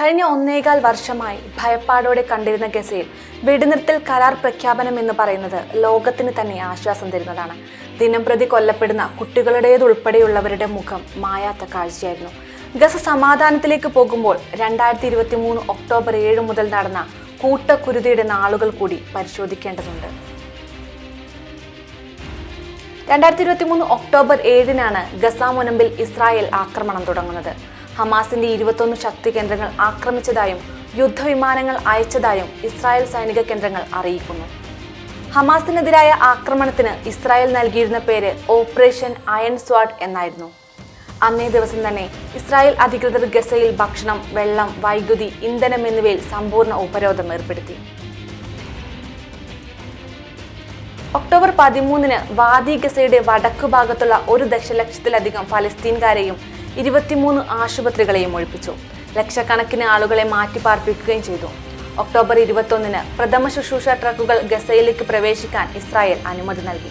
കഴിഞ്ഞ ഒന്നേകാൽ വർഷമായി ഭയപ്പാടോടെ കണ്ടിരുന്ന ഗസയിൽ വെടിനിർത്തൽ കരാർ പ്രഖ്യാപനം എന്ന് പറയുന്നത് ലോകത്തിന് തന്നെ ആശ്വാസം തരുന്നതാണ്. ദിനം പ്രതി കൊല്ലപ്പെടുന്ന കുട്ടികളുടേതുൾപ്പെടെയുള്ളവരുടെ മുഖം മായാത്ത കാഴ്ചയായിരുന്നു. ഗസ സമാധാനത്തിലേക്ക് പോകുമ്പോൾ രണ്ടായിരത്തി ഇരുപത്തി മൂന്ന് ഒക്ടോബർ ഏഴ് മുതൽ നടന്ന കൂട്ടക്കുരുതിയുടെ നാളുകൾ കൂടി പരിശോധിക്കേണ്ടതുണ്ട്. രണ്ടായിരത്തി ഇരുപത്തി മൂന്ന് ഒക്ടോബർ ഏഴിനാണ് ഗസ മുനമ്പിൽ ഇസ്രായേൽ ആക്രമണം തുടങ്ങുന്നത്. ഹമാസിന്റെ ഇരുപത്തൊന്ന് ശക്തി കേന്ദ്രങ്ങൾ ആക്രമിച്ചതായും യുദ്ധവിമാനങ്ങൾ അയച്ചതായും ഇസ്രായേൽ സൈനിക കേന്ദ്രങ്ങൾ അറിയിക്കുന്നു. ഹമാസിനെതിരായ ആക്രമണത്തിന് ഇസ്രായേൽ നൽകിയിരുന്ന പേര് ഓപ്പറേഷൻ അയൺ സ്വാഡ് എന്നായിരുന്നു. അന്നേ ദിവസം തന്നെ ഇസ്രായേൽ അധികൃതർ ഗസയിൽ ഭക്ഷണം വെള്ളം വൈദ്യുതി ഇന്ധനം എന്നിവയിൽ സമ്പൂർണ ഉപരോധം ഏർപ്പെടുത്തി. ഒക്ടോബർ പതിമൂന്നിന് വാദി ഗസയുടെ വടക്കു ഭാഗത്തുള്ള ഒരു ദശലക്ഷത്തിലധികം ഫലസ്തീൻകാരെയും ഇരുപത്തിമൂന്ന് ആശുപത്രികളെയും ഒഴിപ്പിച്ചു. ലക്ഷക്കണക്കിന് ആളുകളെ മാറ്റിപ്പാർപ്പിക്കുകയും ചെയ്തു. ഒക്ടോബർ ഇരുപത്തൊന്നിന് പ്രഥമ ശുശ്രൂഷ ട്രക്കുകൾ ഗസയിലേക്ക് പ്രവേശിക്കാൻ ഇസ്രായേൽ അനുമതി നൽകി.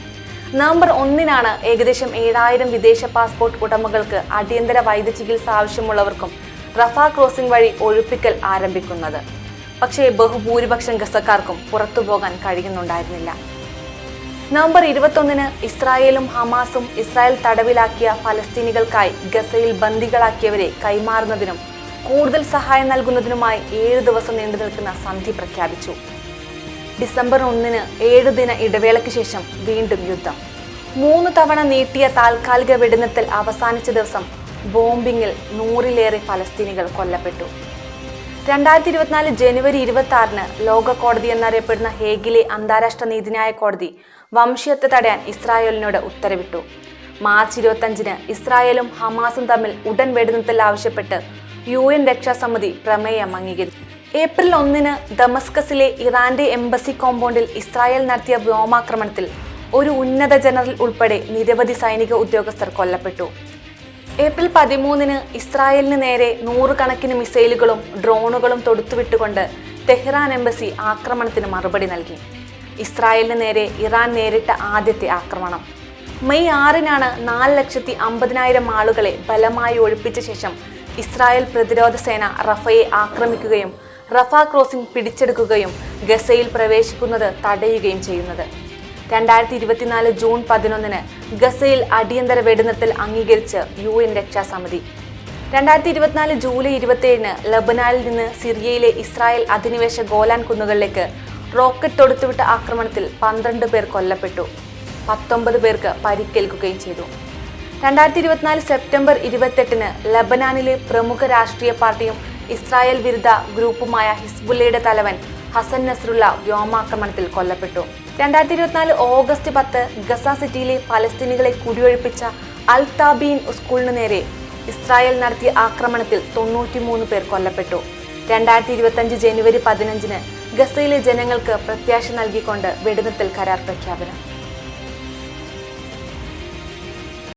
നവംബർ ഒന്നിനാണ് ഏകദേശം ഏഴായിരം വിദേശ പാസ്പോർട്ട് ഉടമകൾക്ക് അടിയന്തര വൈദ്യ ചികിത്സ ആവശ്യമുള്ളവർക്കും റഫ ക്രോസിംഗ് വഴി ഒഴിപ്പിക്കൽ ആരംഭിക്കുന്നത്. പക്ഷേ ബഹുഭൂരിപക്ഷം ഗസക്കാർക്കും പുറത്തുപോകാൻ കഴിയുന്നുണ്ടായിരുന്നില്ല. നവംബർ ഇരുപത്തൊന്നിന് ഇസ്രായേലും ഹമാസും ഇസ്രായേൽ തടവിലാക്കിയ ഫലസ്തീനികൾക്കായി ഗസയിൽ ബന്ദികളാക്കിയവരെ കൈമാറുന്നതിനും കൂടുതൽ സഹായം നൽകുന്നതിനുമായി ഏഴ് ദിവസം നീണ്ടു നിൽക്കുന്ന സന്ധി പ്രഖ്യാപിച്ചു. ഡിസംബർ ഒന്നിന് ഏഴ് ദിന ഇടവേളയ്ക്ക് ശേഷം വീണ്ടും യുദ്ധം. മൂന്ന് തവണ നീട്ടിയ താൽക്കാലിക വെടിനിർത്തൽ അവസാനിച്ച ദിവസം ബോംബിങ്ങിൽ നൂറിലേറെ ഫലസ്തീനികൾ കൊല്ലപ്പെട്ടു. രണ്ടായിരത്തി ഇരുപത്തിനാല് ജനുവരി ഇരുപത്തി ആറിന് ലോക കോടതി എന്നറിയപ്പെടുന്ന ഹേഗിലെ അന്താരാഷ്ട്ര നീതിന്യായ കോടതി വംശീയത്തെ തടയാൻ ഇസ്രായേലിനോട് ഉത്തരവിട്ടു. മാർച്ച് ഇരുപത്തഞ്ചിന് ഇസ്രായേലും ഹമാസും തമ്മിൽ ഉടൻ വെടിനിർത്തൽ ആവശ്യപ്പെട്ട് യു എൻ രക്ഷാസമിതി പ്രമേയം അംഗീകരിച്ചു. ഏപ്രിൽ ഒന്നിന് ദമസ്കസിലെ ഇറാന്റെ എംബസി കോമ്പൗണ്ടിൽ ഇസ്രായേൽ നടത്തിയ വ്യോമാക്രമണത്തിൽ ഒരു ഉന്നത ജനറൽ ഉൾപ്പെടെ നിരവധി സൈനിക ഉദ്യോഗസ്ഥർ കൊല്ലപ്പെട്ടു. ഏപ്രിൽ പതിമൂന്നിന് ഇസ്രായേലിന് നേരെ നൂറുകണക്കിന് മിസൈലുകളും ഡ്രോണുകളും തൊടുത്തുവിട്ടുകൊണ്ട് തെഹ്റാൻ എംബസി ആക്രമണത്തിന് മറുപടി നൽകി. ഇസ്രായേലിന് നേരെ ഇറാൻ നേരിട്ട ആദ്യത്തെ ആക്രമണം. മെയ് ആറിനാണ് നാല് ലക്ഷത്തി അമ്പതിനായിരം ആളുകളെ ബലമായി ഒഴിപ്പിച്ച ശേഷം ഇസ്രായേൽ പ്രതിരോധ സേന റഫയെ ആക്രമിക്കുകയും റഫ ക്രോസിംഗ് പിടിച്ചെടുക്കുകയും ഗസയിൽ പ്രവേശിക്കുന്നത് തടയുകയും ചെയ്യുന്നത്. രണ്ടായിരത്തി ഇരുപത്തിനാല് ജൂൺ പതിനൊന്നിന് ഗസയിൽ അടിയന്തര വെടിനിർത്തൽ അംഗീകരിച്ച് യു എൻ രക്ഷാസമിതി. രണ്ടായിരത്തി ഇരുപത്തിനാല് ജൂലൈ ഇരുപത്തിയേഴിന് ലബനാനിൽ നിന്ന് സിറിയയിലെ ഇസ്രായേൽ അധിനിവേശ ഗോലാൻ കുന്നുകളിലേക്ക് റോക്കറ്റ് തൊടുത്തുവിട്ട ആക്രമണത്തിൽ പന്ത്രണ്ട് പേർ കൊല്ലപ്പെട്ടു. പത്തൊമ്പത് പേർക്ക് പരിക്കേൽക്കുകയും ചെയ്തു. രണ്ടായിരത്തി ഇരുപത്തിനാല് സെപ്റ്റംബർ ഇരുപത്തെട്ടിന് ലബനാനിലെ പ്രമുഖ രാഷ്ട്രീയ പാർട്ടിയും ഇസ്രായേൽ വിരുദ്ധ ഗ്രൂപ്പുമായ ഹിസ്ബുല്ലയുടെ തലവൻ ഹസൻ നസ്രുള്ള വ്യോമാക്രമണത്തിൽ കൊല്ലപ്പെട്ടു. രണ്ടായിരത്തി ഇരുപത്തിനാല് ഓഗസ്റ്റ് പത്ത് ഗസ സിറ്റിയിലെ പലസ്തീനികളെ കുടിയൊഴിപ്പിച്ച അൽ താബീൻ സ്കൂളിനു നേരെ ഇസ്രായേൽ നടത്തിയ ആക്രമണത്തിൽ തൊണ്ണൂറ്റിമൂന്ന് പേർ കൊല്ലപ്പെട്ടു. രണ്ടായിരത്തി ഇരുപത്തഞ്ച് ജനുവരി പതിനഞ്ചിന് ഗസയിലെ ജനങ്ങൾക്ക് പ്രത്യാശ നൽകിക്കൊണ്ട് വെടിനിർത്തൽ കരാർ പ്രഖ്യാപനം.